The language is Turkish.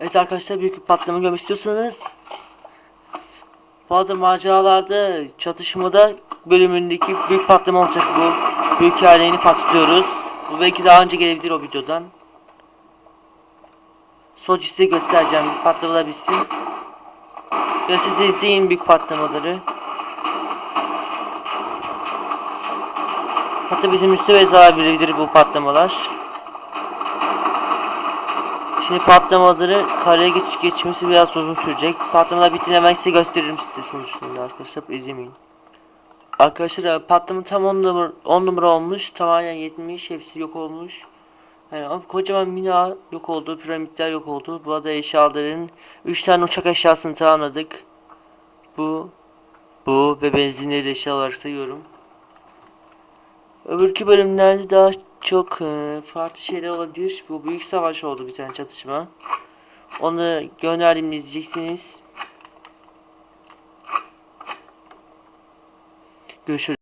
Evet arkadaşlar büyük bir patlama görmek istiyorsanız bazı maceralarda çatışmada bölümündeki büyük patlama olacak bu. Büyük hikayelerini patlatıyoruz. Bu belki daha önce gelebilir o videodan. Sonuç size göstereceğim patlamalar bitsin. Ya siz izleyin büyük patlamaları. Hatta bizim üstüme zarar verebilir bu patlamalar. Şimdi patlamaları kareye geç, geçmesi biraz uzun sürecek. Patlamalar bittiğinde ben size gösteririm size sonuçlarını arkadaşlar izlemeyin. Arkadaşlar patlama tam 10 numara, 10 numara olmuş. Tamamen yetmiş. Hepsi yok olmuş. Yani ama kocaman bina yok oldu. Piramitler yok oldu. Bu arada eşyaların 3 tane uçak eşyasını tamamladık. Bu bu ve benzinleri eşyalar sayıyorum. Öbürkü bölümlerde daha çok e, farklı şeyler olabilir. Bu büyük savaş oldu bir tane çatışma. Onu gönderdiğimde izleyeceksiniz. Görüşürüz.